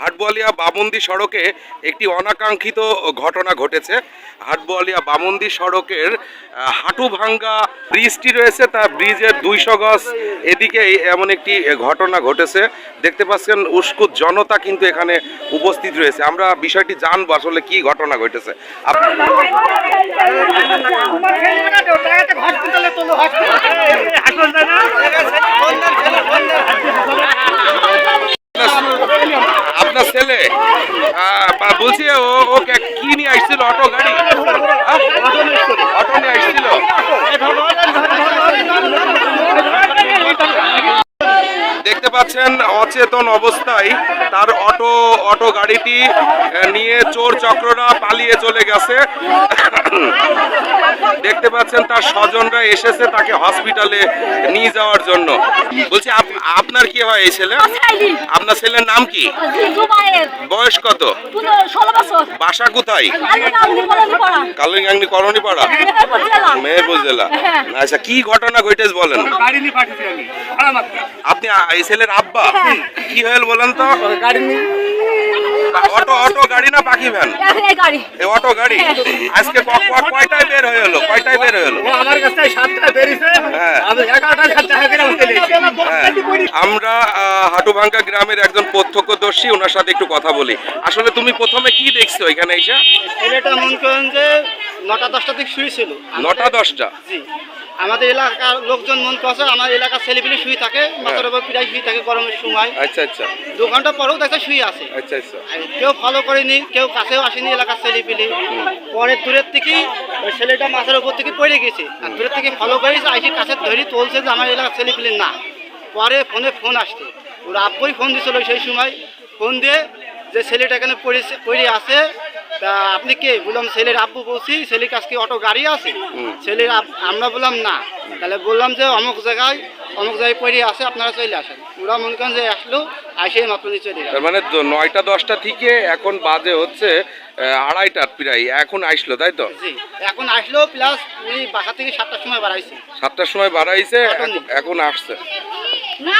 হাটবোয়ালিয়া বামন্দি সড়কে একটি অনাকাঙ্ক্ষিত ঘটনা ঘটেছে হাটবোয়ালিয়া বামন্দি সড়কের আহ, হাঁটুভাঙ্গা ব্রিজটি রয়েছে তা ব্রিজের দুইশো গজ এদিকে এমন একটি ঘটনা ঘটেছে দেখতে পাচ্ছেন উস্কুত জনতা কিন্তু এখানে উপস্থিত রয়েছে আমরা বিষয়টি জানব আসলে কি ঘটনা ঘটেছে ছেলে? বলছি ও ও কি নিয়ে আসছিল? অটো, গাড়ি? অটো নিয়ে আসছিল? দেখতে পাচ্ছেন অচেতন অবস্থায় তার অটো অটো গাড়িটি নিয়ে চোর চক্ররা পালিয়ে চলে গেছে। দেখতে পাচ্ছেন তার স্বজনরা এসেছে তাকে হসপিটালে নিয়ে যাওয়ার জন্য। বলছি আপ- আপনার কি হয় এই ছেলে? আপনার ছেলের নাম কি? বয়স কত? বাসা কোথায়? কালিগাংনি করণী পাড়া মেহেরপুর জেলা। আচ্ছা কি ঘটনা ঘটেছে বলেন। আপনি এই ছেলের আব্বা? হ্যাঁ। কি হয়েল বলেন তো? গাড়ি অটো অটো গাড়ি না পাখি ভ্যান? এই গাড়ি। এই অটো গাড়ি? আজকে কয়টায় বের হয়ে হলো কয়টায় বের হয়ে হলো আমার কাছে সাতটায় বেরিয়েছে। হ্যাঁ। আমি এগারোটায় সাতটা হয়ে। আমরা হাটুভাঙ্গা গ্রামের একজন প্রত্যক্ষদর্শী ওনার সাথে একটু কথা বলি। আসলে তুমি প্রথমে কি দেখছ এখানে এসে? ছেলেটা মন করেন যে নটা দশটা থেকে শুয়েছিল। নটা দশটা? জি। আমাদের এলাকার লোকজন মন করছে আমার এলাকার ছেলেপিলে শুয়ে থাকে মাথার উপর প্রায় শুয়ে থাকে গরমের সময়। আচ্ছা আচ্ছা। দু ঘণ্টা পরেও দেখে শুয়ে আছে। আচ্ছা আচ্ছা। কেউ ফলো করেনি কেউ কাছেও আসেনি এলাকার ছেলেপিলে। পরে দূরের থেকে ওই ছেলেটা মাথার উপর থেকে পড়ে গেছে। আর দূরের থেকে ফলো করেছে আইসি কাছে ধরে তুলছে যে আমার এলাকার ছেলেপিলে না। পরে ফোনে ফোন আসছে। ওর আব্বই ফোন দিছিল সেই সময়। ফোন দিয়ে যে ছেলেটা এখানে পড়েছে পড়ে আছে তা আপনি কে? বললাম ছেলের আব্বু বলছি ছেলের কাছে কি অটো গাড়ি আছে? ছেলের আব- আমরা বললাম না। তাহলে বললাম যে অমুক জায়গায় অমুক জায়গায় পড়ে আছে আপনারা চলে আসেন। ওরা মনে করেন যে আসলো আসে মাত্র চলে গেল। মানে নয়টা দশটা থেকে এখন বাজে হচ্ছে আহ, আড়াইটা প্রায় এখন আসলো তাই তো? জি এখন আসলো প্লাস উনি বাসা থেকে সাতটার সময় বাড়াইছে। সাতটার সময় বাড়াইছে এখন- এখন আসছে। না